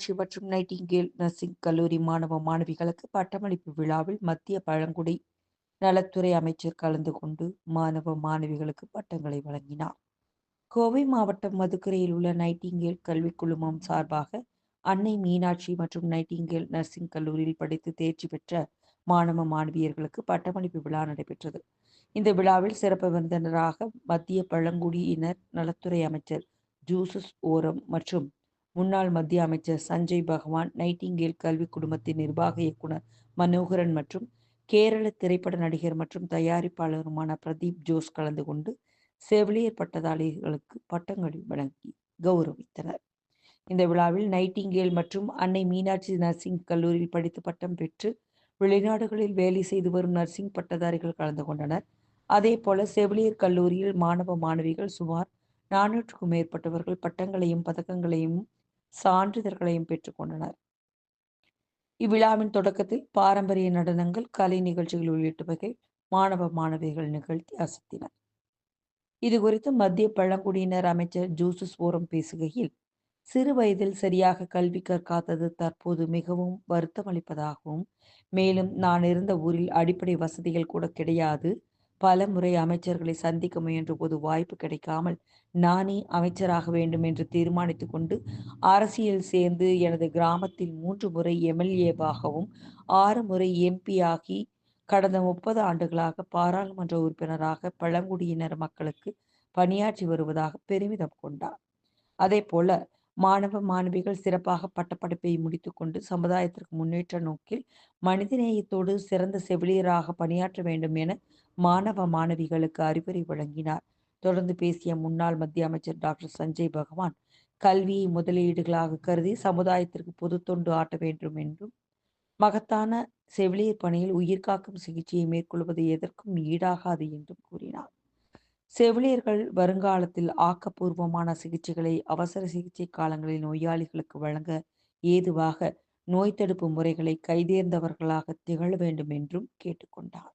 நகராட்சி மற்றும் Nightingale nursing கல்லூரி மாணவ மாணவிகளுக்கு பட்டமளிப்பு விழாவில் மத்திய பழங்குடி நலத்துறை அமைச்சர் கலந்து கொண்டு மாணவ மாணவிகளுக்கு பட்டங்களை வழங்கினார். கோவை மாவட்டம் மதுக்கரையில் உள்ள நைட்டிங்கேல் கல்விக் குழுமம் சார்பாக அன்னை மீனாட்சி மற்றும் நைட்டிங்கேல் நர்சிங் கல்லூரியில் படித்து தேர்ச்சி பெற்ற மாணவ மாணவியர்களுக்கு பட்டமளிப்பு விழா நடைபெற்றது. இந்த விழாவில் சிறப்பு விருந்தினராக மத்திய பழங்குடியினர் நலத்துறை அமைச்சர் ஜூசஸ் ஓரம் மற்றும் முன்னாள் மத்திய அமைச்சர் சஞ்சய் பகவான் நைட்டிங்கேல் கல்வி குடும்பத்தின் நிர்வாக இயக்குனர் மனோகரன் மற்றும் கேரள திரைப்பட நடிகர் மற்றும் தயாரிப்பாளருமான பிரதீப் ஜோஸ் கலந்து கொண்டு செவிலியர் பட்டதாரிகளுக்கு பட்டங்களை வழங்கி கௌரவித்தனர். இந்த விழாவில் நைட்டிங்கேல் மற்றும் அன்னை மீனாட்சி நர்சிங் கல்லூரியில் படித்து பட்டம் பெற்று வெளிநாடுகளில் வேலை செய்து வரும் நர்சிங் பட்டதாரிகள் கலந்து கொண்டனர். அதே போல செவிலியர் கல்லூரியில் மாணவ மாணவிகள் சுமார் நானூற்றுக்கும் மேற்பட்டவர்கள் பட்டங்களையும் பதக்கங்களையும் சான்றிதழ்களையும் பெற்றுக்கொண்டனர் இவ்விழாவின் தொடக்கத்தில் பாரம்பரிய நடனங்கள் கலை நிகழ்ச்சிகள் உள்ளிட்ட வகை மாணவ மாணவிகள் நிகழ்த்தி அசத்தினர். இது குறித்து மத்திய பழங்குடியினர் அமைச்சர் ஜூசஸ் ஓரம் பேசுகையில் சிறு வயதில் சரியாக கல்வி கற்காதது தற்போது மிகவும் வருத்தமளிப்பதாகவும் மேலும் நான் இருந்த ஊரில் அடிப்படை வசதிகள் கூட கிடையாது பல முறை அமைச்சர்களை சந்திக்க முயன்ற போது வாய்ப்பு கிடைக்காமல் நானே அமைச்சராக வேண்டும் என்று தீர்மானித்து கொண்டு அரசியல் சேர்ந்து எனது கிராமத்தில் மூன்று முறை எம்எல்ஏவாகவும் ஆறு முறை எம்பி ஆகி கடந்த முப்பது ஆண்டுகளாக பாராளுமன்ற உறுப்பினராக பழங்குடியினர் மக்களுக்கு பணியாற்றி வருவதாக பெருமிதம் கொண்டார். அதே போல மாணவ மாணவிகள் சிறப்பாக பட்டப்படிப்பை முடித்துக்கொண்டு சமுதாயத்திற்கு முன்னேற்ற நோக்கில் மனிதநேயத்தோடு சிறந்த செவிலியராக பணியாற்ற வேண்டும் என மாணவ மாணவிகளுக்கு அறிவுரை வழங்கினார். தொடர்ந்து பேசிய முன்னாள் மத்திய அமைச்சர் டாக்டர் சஞ்சய் பகவான் கல்வியை முதலீடுகளாக கருதி சமுதாயத்திற்கு பொது தொண்டு ஆட்ட வேண்டும் என்றும் மகத்தான செவிலியர் பணியில் உயிர்காக்கும் சிகிச்சையை மேற்கொள்வது எதற்கும் ஈடாகாது என்றும் கூறினார். செவிலியர்கள் வருங்காலத்தில் ஆக்கப்பூர்வமான சிகிச்சைகளை அவசர சிகிச்சை காலங்களில் நோயாளிகளுக்கு வழங்க ஏதுவாக நோய் தடுப்பு முறைகளை கைதேர்ந்தவர்களாக திகழ வேண்டும் என்றும் கேட்டுக்கொண்டார்.